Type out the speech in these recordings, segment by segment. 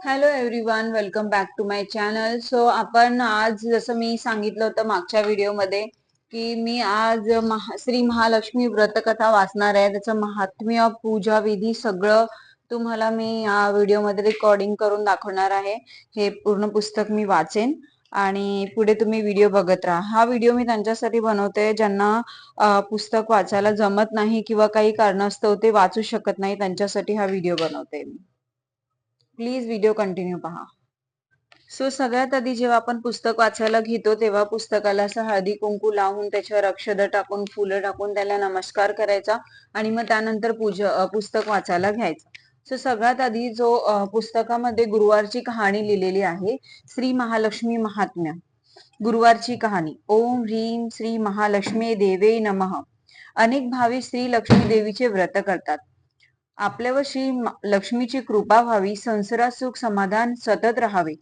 Hello everyone welcome back to my channel so आपण आज जसं मी सांगितलं होतं मागच्या व्हिडिओमध्ये की मी आज महा श्री महालक्ष्मी व्रतकथा वाचणार आहे. त्याचं महात्म्य पूजा विधी सगळं तुम्हाला मी या व्हिडिओमध्ये रेकॉर्डिंग करून दाखवणार आहे. हे पूर्ण पुस्तक मी वाचेन आणि पुढे तुम्ही व्हिडिओ बघत राहा. हा व्हिडिओ मी त्यांच्यासाठी बनवते ज्यांना पुस्तक वाचायला जमत नाही किंवा काही कारणास्तव ते वाचू शकत नाही त्यांच्यासाठी हा व्हिडिओ बनवते मी. प्लीज व्हिडिओ कंटिन्यू पहा. सो सगळ्यात आधी जेव्हा आपण पुस्तक वाचायला घेतो तेव्हा पुस्तकाला असं हळदी कुंकू लावून त्याच्यावर अक्षद टाकून फुलं टाकून त्याला नमस्कार करायचा आणि मग त्यानंतर पूजा पुस्तक वाचायला घ्यायचं. सो सगळ्यात आधी जो पुस्तकामध्ये गुरुवारची कहाणी लिहिलेली आहे श्री महालक्ष्मी महात्म्य. गुरुवारची कहाणी ओम ह्रीम श्री महालक्ष्मी देवे नमः. अनेक भावी श्री लक्ष्मी देवीचे व्रत करतात. आपल्यावशी लक्ष्मीची कृपा व्हावी संसारात सुख समाधान सतत राहावे.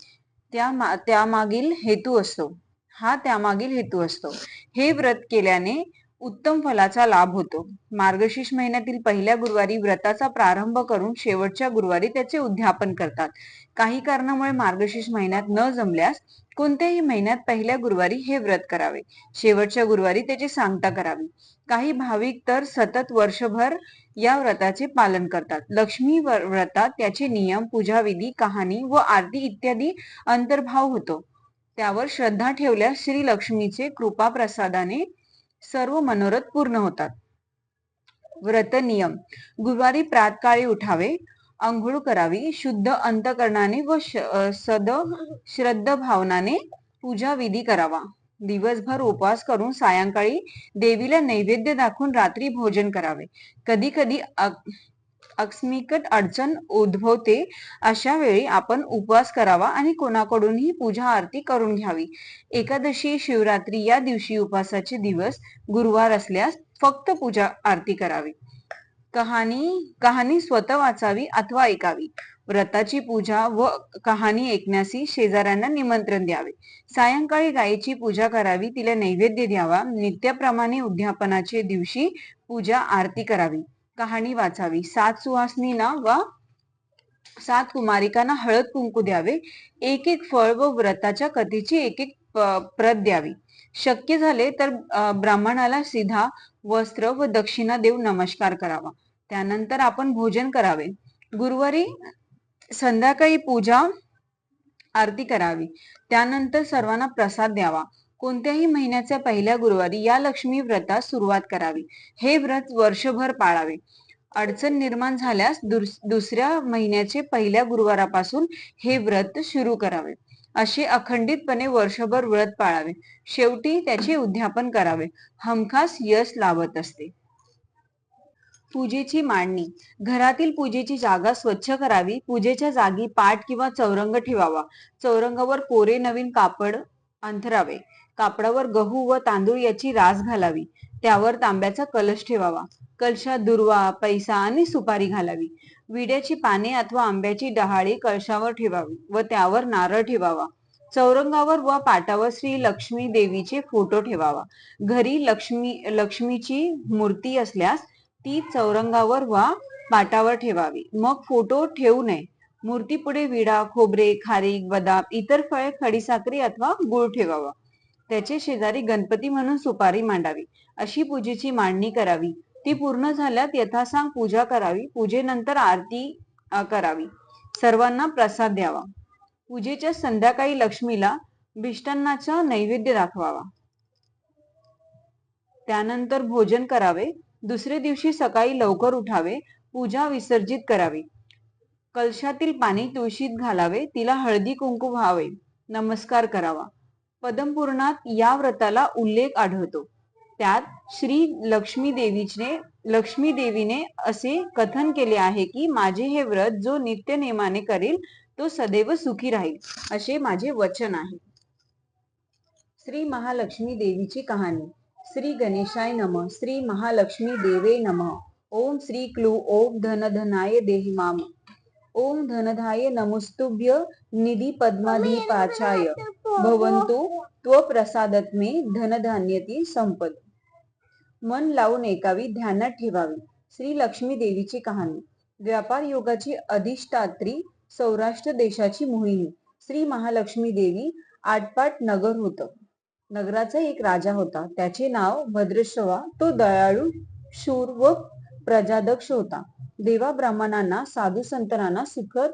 त्या त्यामागील हेतू असतो. हा त्यामागील हेतू असतो. हे व्रत केल्याने उत्तम फलाचा लाभ होतो. मार्गशीर्ष महिन्यातील पहिल्या गुरुवारी व्रताचा प्रारंभ करून शेवटच्या गुरुवारी त्याचे उद्यापन करतात. काही कारणामुळे मार्गशीर्ष महिन्यात न जमल्यास कोणत्याही महिन्यात पहिल्या गुरुवारी हे व्रत करावे. शेवटच्या गुरुवारी त्याची सांगता करावी. काही भाविक तर सतत वर्षभर या व्रताचे पालन करतात. लक्ष्मी व्रतात त्याचे नियम पूजाविधी कहाणी व आरती इत्यादी अंतर्भाव होतो. त्यावर श्रद्धा ठेवल्यास श्री लक्ष्मीचे कृपा प्रसादाने सर्व मनोरथ पूर्ण होतात. व्रत नियम. गुरुवारी प्रातकाळी उठावे आंघोळ करावी शुद्ध अंतकरणाने व श- सद श्रद्ध भावनाने पूजा विधी करावा. दिवसभर उपवास करून सायंकाळी देवीला नैवेद्य दाखवून रात्री भोजन करावे. कधी कधी अस्मिकट अडचण उद्भवते अशा वेळी आपण उपवास करावा आणि कोणाकडूनही पूजा आरती करून घ्यावी. एकादशी शिवरात्री या दिवशी उपवासाचे दिवस गुरुवार असल्यास फक्त पूजा आरती करावी. कहाणी कहाणी स्वतः वाचावी अथवा ऐकावी. व्रताची पूजा व कहाणी ऐकण्यासी शेजाऱ्यांना निमंत्रण द्यावे. सायंकाळी गायीची पूजा करावी तिला नैवेद्य द्यावा नित्याप्रमाणे उद्यापनाचे दिवशी पूजा आरती करावी. कहाणी वाचावी. सात सुहासनीना व सात कुमारिकांना हळद कुंकू द्यावे. एक एक फळ व व्रताच्या कथेची एक एक प- प्रत द्यावी. शक्य झाले तर ब्राह्मणाला सीधा वस्त्र व दक्षिणा देऊन नमस्कार करावा. त्यानंतर आपण भोजन करावे. गुरुवारी संध्याकाळी पूजा आरती करावी. त्यानंतर सर्वांना प्रसाद द्यावा. कोणत्याही महिन्याच्या पहिल्या गुरुवारी या लक्ष्मी व्रतास सुरुवात करावी. हे व्रत वर्षभर पाळावे. अडचण निर्माण झाल्यास दुस- दुसऱ्या महिन्याचे पहिल्या गुरुवारापासून हे व्रत सुरू करावे. असे अखंडितपणे वर्षभर व्रत पाळावे. शेवटी त्याचे उद्यापन करावे. हमखास यश लावत असते. पूजेची मांडणी. घरातील पूजेची जागा स्वच्छ करावी. पूजेच्या जागी पाट किंवा चौरंग ठेवावा. चौरंगावर कोरे नवीन कापड अंथरावे. कापडावर गहू व तांदूळ याची रास घालावी. त्यावर तांब्याचा कलश ठेवावा. कलशात दुर्वा पैसा आणि सुपारी घालावी. विड्याची पाने अथवा आंब्याची डहाळी कलशावर ठेवावी व त्यावर नारळ ठेवावा. चौरंगावर व पाटावर श्री लक्ष्मी देवीचे फोटो ठेवावा. घरी लक्ष्मी लक्ष्मीची मूर्ती असल्यास ती चौरंगावर वा पाटावर ठेवावी. मग फोटो ठेवू नये. मूर्ती पुढे विडा खोबरे खारीक बदाम इतर फळे खडीसाखरी अथवा गुळ ठेवावा. त्याचे शेजारी गणपती म्हणून सुपारी मांडावी. अशी पूजेची मांडणी करावी. ती पूर्ण झाल्यात यथासांग पूजा करावी. पूजेनंतर आरती करावी. सर्वांना प्रसाद द्यावा. पूजेच्या संध्याकाळी लक्ष्मीला भिष्टांनाचा नैवेद्य दाखवावा. त्यानंतर भोजन करावे. दुसरे दिवशी सकाळी लवकर उठावे पूजा विसर्जित करावी. कलशातील पाणी तुळशीत घालावे तिला हळदी कुंकू व्हावे नमस्कार करावा. पदमपूर्णात या व्रताला उल्लेख आढळतो. त्यात श्री लक्ष्मी देवीने लक्ष्मी देवीने असे कथन केले आहे की माझे हे व्रत जो नित्य नेमाने करेल तो सदैव सुखी राहील असे माझे वचन आहे. श्री महालक्ष्मी देवीची कहाणी. श्री गणेशाय नम श्री महालक्ष्मी देवे नम। ओम श्री क्लू ओम धनधनाय देहि माम। ओम धनधाय नमस्तुभ्य निधी पद्माधिपाचाय भवंतु त्व प्रसादत्मे धनधान्यती संपद। मन लावून एकावी ध्यानात ठेवावी। श्री लक्ष्मी देवीची कहाणी। व्यापार योगाची अधिष्ठात्री सौराष्ट्र देशाची मोहिनी। श्री महालक्ष्मी देवी आटपाट नगर होतं। नगराचा एक राजा होता. त्याचे नाव भद्रश्रवा तो दयाळू शूर व प्रजादक्ष होता. देवा ब्राह्मणांना साधू संतांना सुखद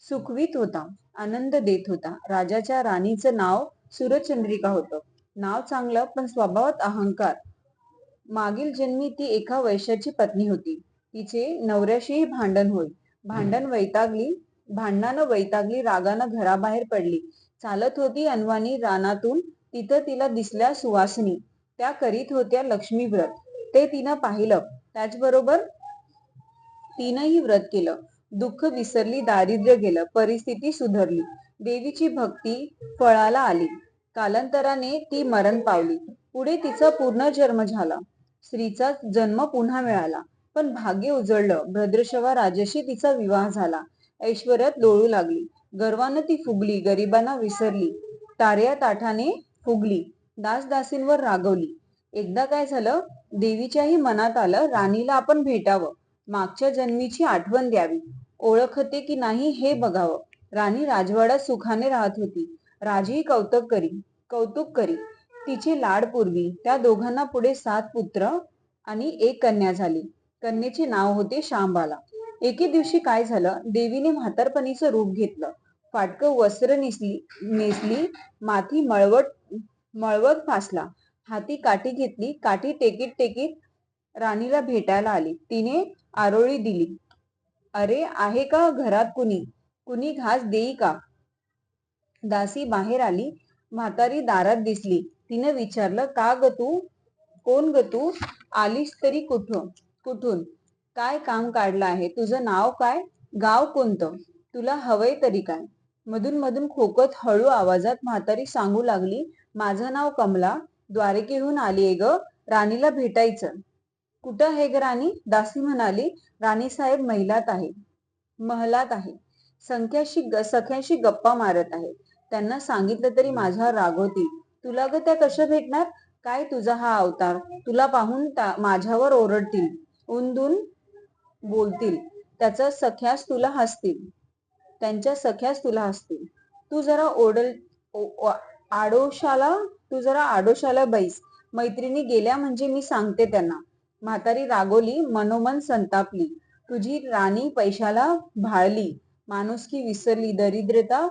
सुखवीत होता. आनंद देत होता. राजाच्या राणीचं नाव सूरचंद्रिका होतं. नाव चांगलं पण स्वभावात अहंकार. मागील जन्मी ती एका वैश्याची पत्नी होती. तिचे नवऱ्याशीही भांडण होय. भांडण वैतागली. भांडणानं वैतागली रागानं घराबाहेर पडली. चालत होती अनवाणी रानातून. तिथं तिला दिसल्या सुवासिनी त्या करीत होत्या लक्ष्मी व्रत. ते तिनं पाहिलं. त्याचबरोबर तिनंही व्रत केलं. दुःख विसरली दारिद्र्य गेलं परिस्थिती सुधारली. देवीची भक्ती फळाला आली. कालांतराने ती मरण पावली. पुढे तिचा पूर्ण जन्म झाला. स्त्रीचा जन्म पुन्हा मिळाला. पण भाग्य उजळलं. भद्रशवा राजाशी तिचा विवाह झाला. ऐश्वर्यात लोळू लागली. गर्वानं ती फुगली गरिबांना विसरली. तार्या ताठाने फुगली दासदासींवर रागवली. एकदा काय झालं देवीच्याही मनात आलं राणीला आपण भेटावं. मागच्या जन्मीची आठवण द्यावी. ओळखते की नाही हे बघावं. राणी राजवाड्यात सुखाने राहत होती. राजी कौतुक करी कौतुक करी. तिची लाड पूर्वी. त्या दोघांना पुढे सात पुत्र आणि एक कन्या झाली. कन्येचे नाव होते शांबाला. एके दिवशी काय झालं देवीने म्हातारपणीचं रूप घेतलं. फाटकं वस्त्र नेसली नेसली माथी मळवट मळवत फासला. हाती काठी घेतली काठी टेकीत टेकीत राणीला भेटायला आली. तिने आरोळी दिली. अरे आहे का घरात कुणी? कुणी घास देई का? दासी बाहेर आली. म्हातारी दारात दिसली. तिने विचारलं का ग तू? कोण ग तू? आलीस तरी कुठून कुठून? काय काम काढलं आहे? तुझं नाव काय? गाव कोणतं? तुला हवंय तरी काय? मधून मधून खोकत हळू आवाजात म्हातारी सांगू लागली माझं नाव कमला द्वारकेहून आलीये ग राणीला भेटायचं. कुठं आहे ग राणी? दासी म्हणाली राणी साहेब महिलात आहे महलात आहे संख्याशी ग- सख्याशी गप्पा मारत आहे. त्यांना सांगितलं तरी माझ्यावर रागवतील तुला ग त्या कशा भेटणार? काय तुझा हा अवतार? तुला पाहून माझ्यावर ओरडतील उंदून बोलतील. त्याचा सख्यास तुला हसतील. त्यांच्या सख्याच तुला असतील. तू जरा ओढल आडोशाला तू जरा आडोशाला बैस. मैत्रिणी गेल्या म्हणजे मी सांगते त्यांना. म्हातारी रागोली मनोमन संतापली. तुझी राणी पैशाला भाळली. माणुसकी विसरली. दरिद्रता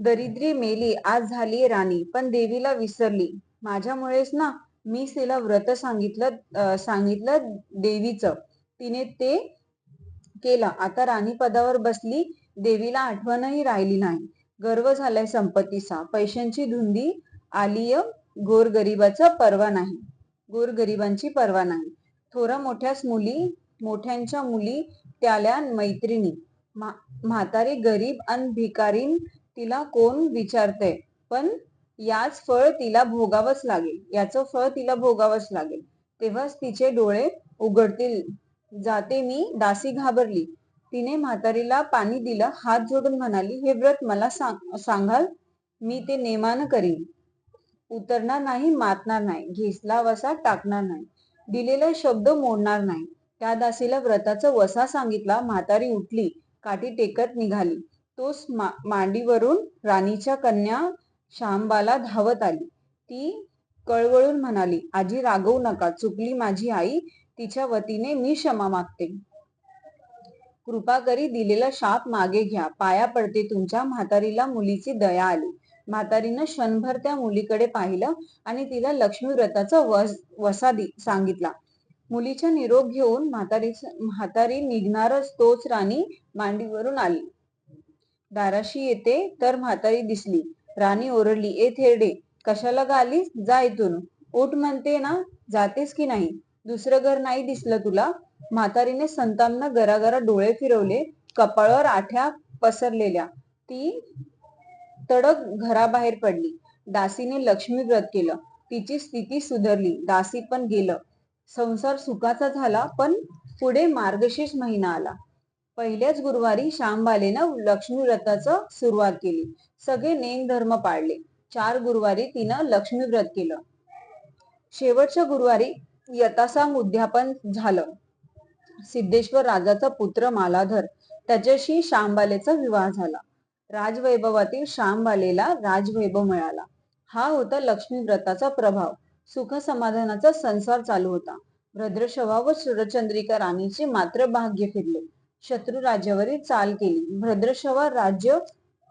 दरिद्री मेली. आज झाली राणी पण देवीला विसरली. माझ्यामुळेच ना मी तिला व्रत सांगितलं सांगितलं देवीचं. तिने ते केलं. आता राणी पदावर बसली. देवीला आठवणही राहिली नाही. गर्व झालाय संपत्तीचा. पैशांची धुंदी आलीय गोरगरिबाचा पर्वा नाही. गोरगरिबांची पर्वा नाही. थोरा मोठ्याच मुली मोठ्यांच्या मुली त्याल्या मैत्रिणी. म्हा- म्हातारी गरीब अन भिकारीन तिला कोण विचारतंय? पण याच फळ तिला भोगावंच लागेल. याचं फळ तिला भोगावंच लागेल. तेव्हाच तिचे डोळे उघडतील. जाते मी दासी घाबरली. तिने म्हातारीला पाणी दिलं हात जोडून म्हणाली हे व्रत मला सांग सांगाल? मी ते नेमानं करीन. उतरणार नाही मातणार नाही घेसला वसा टाकणार नाही. दिलेला शब्द मोडणार नाही. त्या दासीला व्रताचा वसा सांगितला म्हातारी उठली काठी टेकत निघाली. तोच मा मांडीवरून राणीच्या कन्या शांबाला धावत आली. ती कळवळून म्हणाली आजी रागवू नका चुकली माझी आई तिच्या वतीने मी क्षमा मागते. कृपा करी दिलेला शाप मागे घ्या. पाया पडते तुमच्या म्हातारीला मुलीची दया आली. म्हातारीनं क्षणभर त्या मुलीकडे पाहिलं आणि तिला लक्ष्मी व्रताचा वस वसा सांगितला. मुलीचा निरोप घेऊन म्हातारी म्हातारी निघणारच तोच राणी मांडीवरून आली. दाराशी येते तर म्हातारी दिसली. राणी ओरडली ए थेरडे कशाला गालीस? जा इथून. उठ म्हणते ना जातेस की नाही? दुसरं घर नाही दिसलं तुला? म्हातारीने संतांना गरागरा डोळे फिरवले कपाळावर आठ्या पसरलेल्या. ती तडक घराबाहेर पडली. दासीने लक्ष्मी व्रत केलं. तिची स्थिती सुधारली. दासी पण गेलं. संसार सुखाचा झाला पण पुढे मार्गशीर्ष महिना आला. पहिल्याच गुरुवारी श्यामबालेनं लक्ष्मी व्रताचं सुरुवात केली. सगळे नेम धर्म पाळले. चार गुरुवारी तिनं लक्ष्मी व्रत केलं. शेवटच्या गुरुवारी यथासाम उद्यापन झालं. सिद्धेश्वर राजाचा पुत्र मालाधर त्याच्याशी शांबालेचा विवाह झाला. राजवैभवातील शांबालेला राजवैभव मिळाला. हा होता लक्ष्मी व्रताचा प्रभाव. सुख समाधानाचा संसार चालू होता. भद्रशवा व सुरचंद्रिका राणीचे मात्र भाग्य फिरले. शत्रू राज्यावरील चाल केली. भद्रशवा राज्य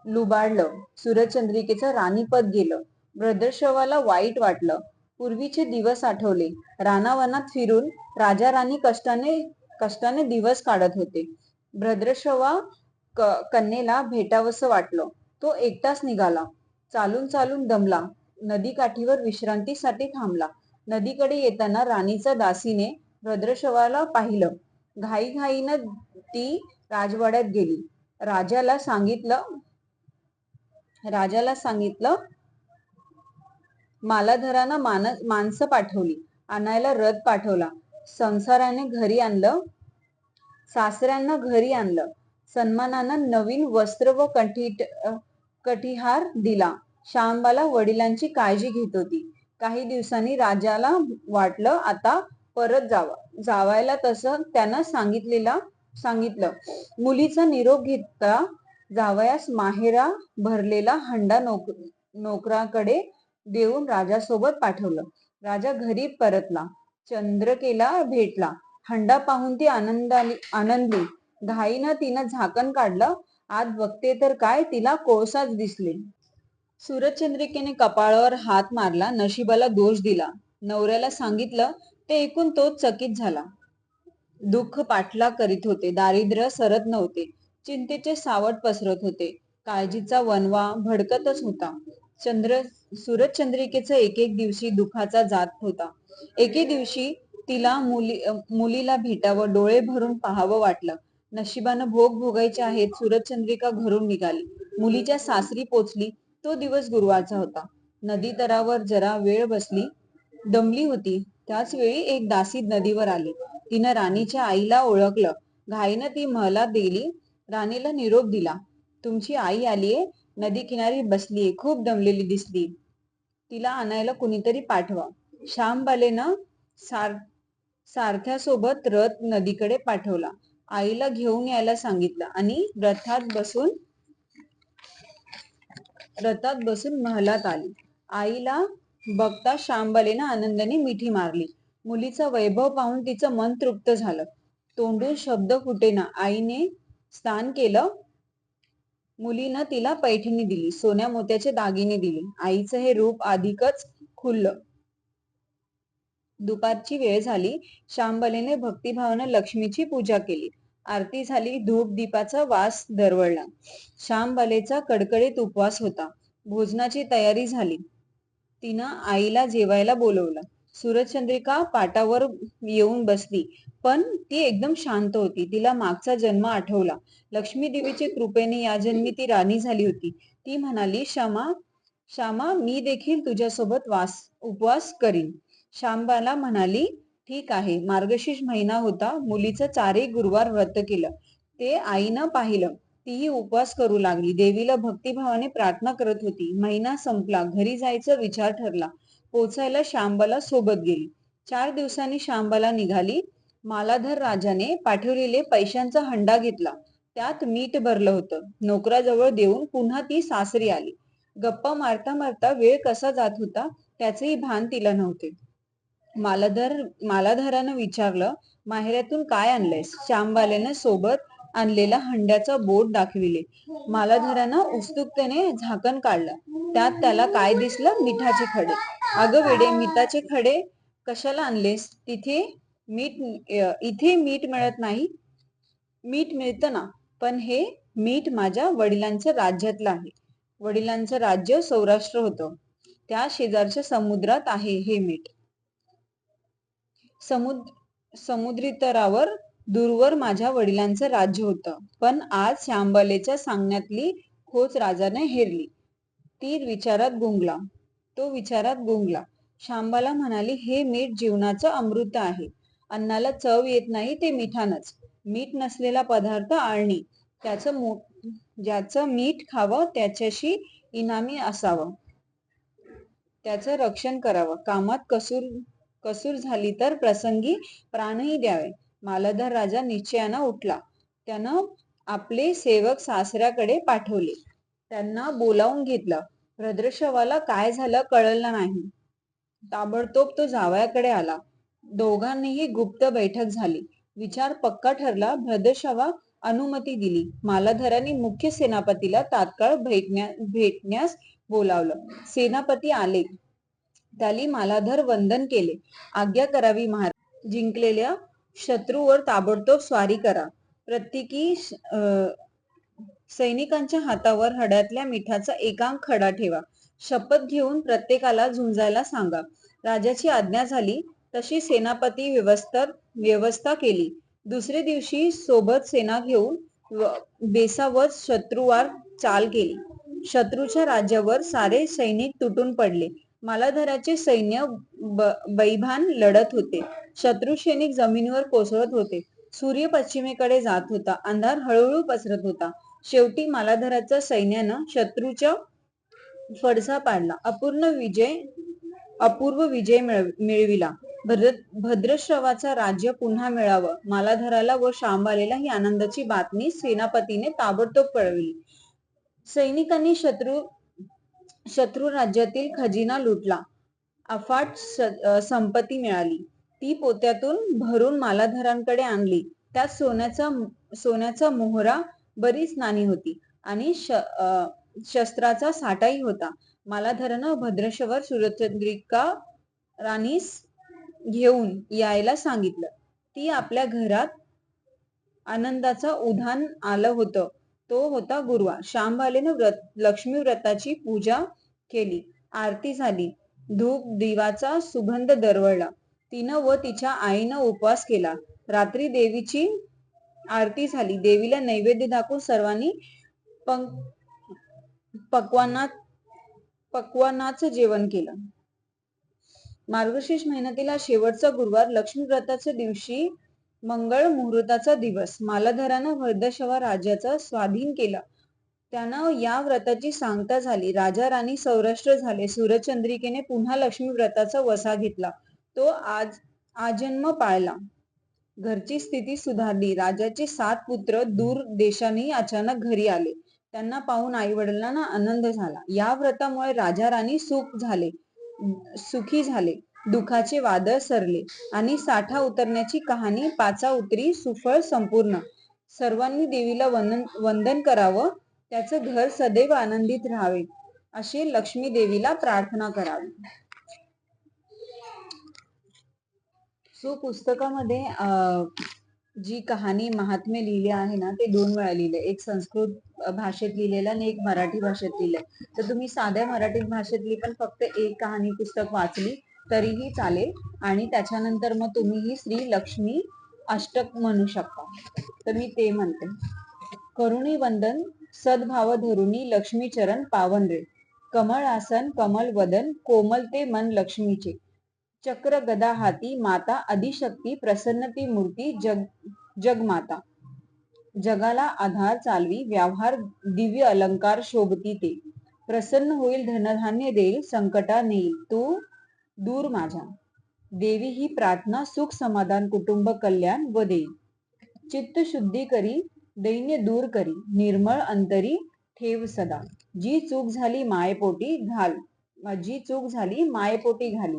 लुबाडलं. सुरचंद्रिकेचं राणीपद गेलं. भद्रशवाला वाईट वाटलं. पूर्वीचे दिवस आठवले. रानावनात फिरून राजा राणी कष्टाने कष्टाने दिवस काढत होते. भद्रशवा कन्येला भेटावंसं वाटलं. तो एकटाच निघाला. चालून चालून दमला. नदीकाठीवर विश्रांतीसाठी थांबला. नदीकडे येताना राणीचा दासीने भद्रशवाला पाहिलं. घाईघाईनं ती राजवाड्यात गेली. राजाला सांगितलं राजाला सांगितलं मालाधरानं मान माणसं पाठवली. आणायला रथ पाठवला. संसाराने घरी आणलं सासऱ्यांना घरी आणलं सन्मानानं नवीन वस्त्र व कठीट कटिहार दिला. श्यामबाला वडिलांची काळजी घेत होती. काही दिवसांनी राजाला वाटलं आता परत जावा जावायला तसं त्यानं सांगितलेला सांगितलं. मुलीचा निरोप घेता जावयास माहेरा भरलेला हंडा नोक नोकराकडे देऊन राजासोबत पाठवलं. राजा घरी परतला. चंद्रकेला भेटला. हंडा पाहून ती आनंदाली आनंदली. घाईनं तिनं झाकण काढलं. आत बघते तर काय तिला कोळसाच दिसले. सूरजचंद्रिकेने कपाळावर हात मारला. नशिबाला दोष दिला. नवऱ्याला सांगितलं ते ऐकून तो चकित झाला. दुःख पाठला करीत होते. दारिद्र्य सरत नव्हते. चिंतेचे सावट पसरत होते. काळजीचा वनवा भडकतच होता. चंद्र सूरजचंद्रिकेचा एक एक दिवशी दुःखाचा जात होता. एके दिवशी तिला मुली मुलीला भेटावं डोळे भरून पाहावं वाटलं. नशिबानं भोग भोगायचे आहेत सूरजचंद्रिका घरून निघाली. मुलीच्या सासरी पोचली तो दिवस गुरुवारचा होता. नदी तरावर जरा वेळ बसली दमली होती. त्याच वेळी एक दासी नदीवर आली. तिनं राणीच्या आईला ओळखलं. घाईनं ती महलात गेली. राणीला निरोप दिला. तुमची आई आलीये? नदी किनारी बसलीये. खूप दमलेली दिसली. तिला आणायला कुणीतरी पाठवा. श्यामबालेनं सार सारथ्यासोबत रथ नदीकडे पाठवला. आईला घेऊन यायला सांगितलं आणि रथात बसून रथात बसून महलात आली. आईला बघता श्यामबालेनं आनंदाने मिठी मारली. मुलीचा वैभव पाहून तिचं मन तृप्त झालं. तोंडून शब्द फुटेना. आईने स्नान केलं. मुलीनं तिला पैठणी दिली. सोन्या मोत्याचे दागिने दिले. आईचं हे रूप अधिकच खुललं. दुपारची वेळ झाली. शांबलेने भक्तिभावानं लक्ष्मीची पूजा केली. आरती झाली धूप दीपाचा वास दरवळला. श्यामबालेचा कडकडीत उपवास होता. भोजनाची तयारी झाली. तिनं आईला जेवायला बोलवलं. सूरजचंद्रिका पाटावर येऊन बसली पण ती एकदम शांत होती. तिला मागचा जन्म आठवला. लक्ष्मी देवीच्या कृपेने या जन्मी ती राणी झाली होती. ती म्हणाली श्यामा श्यामा मी देखील तुझ्यासोबत वास उपवास करीन. श्यामबाला म्हणाली ठीक आहे. मार्गशीर्ष महिना होता. मुलीचं चारही गुरुवार व्रत केलं. ते आईनं पाहिलं. तीही उपवास करू लागली. देवीला भक्तिभावाने प्रार्थना करत होती. महिना संपला. घरी जायचा विचार ठरला. पोचायला श्यामबाला सोबत गेली. चार दिवसांनी श्यामबाला निघाली. मालाधर राजाने पाठवलेले पैशांचा हंडा घेतला. त्यात मीठ भरलं होतं. नोकराजवळ देऊन पुन्हा ती सासरी आली. गप्पा मारता मारता वेळ कसा जात होता त्याचेही भान तिला नव्हते. मालाधर मालाधारानं विचारलं माहेरातून काय आणलंयस? श्यामवाल्यानं सोबत आणलेला हंड्याचा बोट दाखविले. मालाधरानं उत्सुकतेने झाकण काढलं. त्यात त्याला काय दिसलं? मिठाचे खडे. अगं वेडे मिठाचे खडे कशाला आणलेस? तिथे मीठ इथे मीठ मिळत नाही. मीठ मिळतं ना. पण हे मीठ माझ्या वडिलांच्या राज्यातलं आहे. वडिलांचं राज्य सौराष्ट्र होतं. त्या शेजारच्या समुद्रात आहे हे मीठ. समुद्र समुद्री तरावर दूरवर माझ्या वडिलांचं राज्य होतं. पण आज श्यामबालेच्या सांगण्यातली खोच राजाने हेरली. ती विचारात गुंगला. तो विचारात गुंगला. शांबाला म्हणाली हे मीठ जीवनाचं अमृत आहे. अन्नाला चव येत नाही ते मिठानच. मीठ नसलेला पदार्थ आळणी. त्याचं ज्याचं मीठ खावं त्याच्याशी इनामी असावं. त्याचं रक्षण करावं. कामात कसूर कसूर झाली तर प्रसंगी प्राणही द्यावे. मालधर राजा निश्चयानं उठला. त्यानं आपले सेवक सासऱ्याकडे पाठवले. त्यांना बोलावून घेतलं. भद्रशवाला काय झालं कळलं नाही. ताबडतोब तो जावयाकडे आला. दोघांनीही गुप्त बैठक झाली. विचार पक्का ठरला. भद्रशवा अनुमती दिली. मालाधरांनी मुख्य सेनापतीला तात्काळ भेटण्या भेटण्यास बोलावलं. सेनापती आले. त्याली मालाधर वंदन केले. आज्ञा करावी महाराज. जिंकलेल्या शत्रूवर ताबडतोब स्वारी करा. प्रत्येकी सैनिकांच्या हातावर हड्यातल्या मिठाचा एकांक खडा ठेवा. शपथ घेऊन प्रत्येकाला झुंजायला सांगा. राजाची आज्ञा झाली तशी सेनापती व्यवस्था व्यवस्था केली. दुसरे दिवशी सोबत सेना घेऊन व- बेसावत शत्रुवार चाल केली. शत्रूच्या राज्यावर सारे सैनिक तुटून पडले. मालाधराचे सैन्य बैभान लढत होते. शत्रू सैनिक जमिनीवर कोसळत होते. सूर्य पश्चिमेकडे जात होता. अंधार हळूहळू पसरत होता. शेवटी मालाधराच्या सैन्यानं शत्रूच्या फडसा पाडला. अपूर्ण विजय अपूर्व विजय मिळविला. भद्र भद्रश्रवाचा राज्य पुन्हा मिळावं. मालाधराला व शांबालेला ही आनंदाची बातमी सेनापतीने ताबडतोब कळविली. सैनिकांनी शत्रू शत्रू राज्यातील खजिना लुटला. अफाट संपत्ती मिळाली. ती पोत्यातून भरून मालाधरांकडे आणली. त्यात सोन्याचा सोन्याचा मोहरा बरीच नाणी होती आणि शस्त्राचा साठाही होता. मालाधरानं भद्रशवर सुरचंद्रिका राणीस घेऊन यायला सांगितलं. ती आपल्या घरात आनंदाचा उधाण आलं होतं. तो होता गुरुवार शांबालेनं व्रत लक्ष्मी व्रताची पूजा केली. आरती झाली. धूप दिवाचा सुगंध दरवळला. तिनं व तिच्या आईनं उपवास केला. रात्री देवीची आरती झाली. देवीला नैवेद्य दाखवून सर्वांनी पंक पक्वानात जेवण केलं. मार्गशीर्ष मेहनतीला शेवटचा गुरुवार लक्ष्मी व्रताच्या दिवशी मंगळ मुहूर्ताचा दिवस. मालाधरानं वर्धशवा राज्याचा स्वाधीन केला. त्यानं या व्रताची सांगता झाली. राजा राणी सौराष्ट्र झाले. सूरचंद्रिकेने पुन्हा लक्ष्मी व्रताचा वसा घेतला. तो आज आजन्म पाळला. घरची स्थिती सुधारली. राजाचे सात पुत्र दूर देशांनी अचानक घरी आले. त्यांना पाहून आई वडिलांना आनंद झाला. या व्रतामुळे राजा राणी सुख झाले सुखी झाले. दुखाचे वादळ सरले आणि साठा उतरण्याची कहाणी पाचा उतरी सुफळ संपूर्ण. सर्वांनी देवीला वंदन वंदन करावं. त्याचं घर सदैव आनंदित राहावे अशी लक्ष्मी देवीला प्रार्थना करावी. सो पुस्तकामध्ये जी कहाणी महात्मे लिहिली आहे ना ते दोन वेळा लिहिले एक संस्कृत भाषेत लिहिलेलं आणि एक मराठी भाषेत लिहिलंय. तर तुम्ही साध्या मराठी भाषेतली पण फक्त एक कहाणी पुस्तक वाचली तरीही चालेल. आणि त्याच्यानंतर मग तुम्ही ही श्री लक्ष्मी अष्टक म्हणू शकता. तर मी ते म्हणते. करुणी वंदन सद्भाव धरुणी लक्ष्मीचरण पावनरे. पावन रे कमळ आसन कमल वदन कोमल ते मन लक्ष्मीचे. चक्र गदा हाती माता अधिशक्ती प्रसन्नती मूर्ती जग जगमाता. जगाला आधार चालवी व्यवहार दिव्य अलंकार शोभती ते. प्रसन्न होईल धनधान्य देईल संकटा नेईल. तू दूर माझ्या देवी ही प्रार्थना सुख समाधान कुटुंब कल्याण व देईल. चित्त शुद्धी करी दैन्य दूर करी निर्मळ अंतरी ठेव सदा. जी चूक झाली मायपोटी घाल. जी चूक झाली मायपोटी घाली.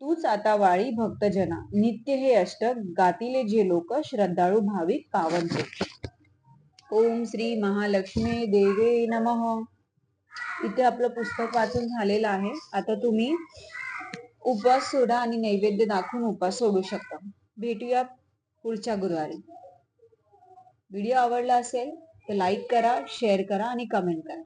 तूच आता वाळी भक्तजना. नित्य हे अष्टक गातीले जे लोक श्रद्धाळू भाविक पावनते ओम श्री महालक्ष्मी देवे नमः. इथे आपलं पुस्तक वाचून झालेलं आहे. आता तुम्ही उपवास सोडा आणि नैवेद्य दाखवून उपवास सोडू शकता. भेटूया पुढच्या गुरुवारी. व्हिडिओ आवडला असेल तर लाईक करा शेअर करा आणि कमेंट करा.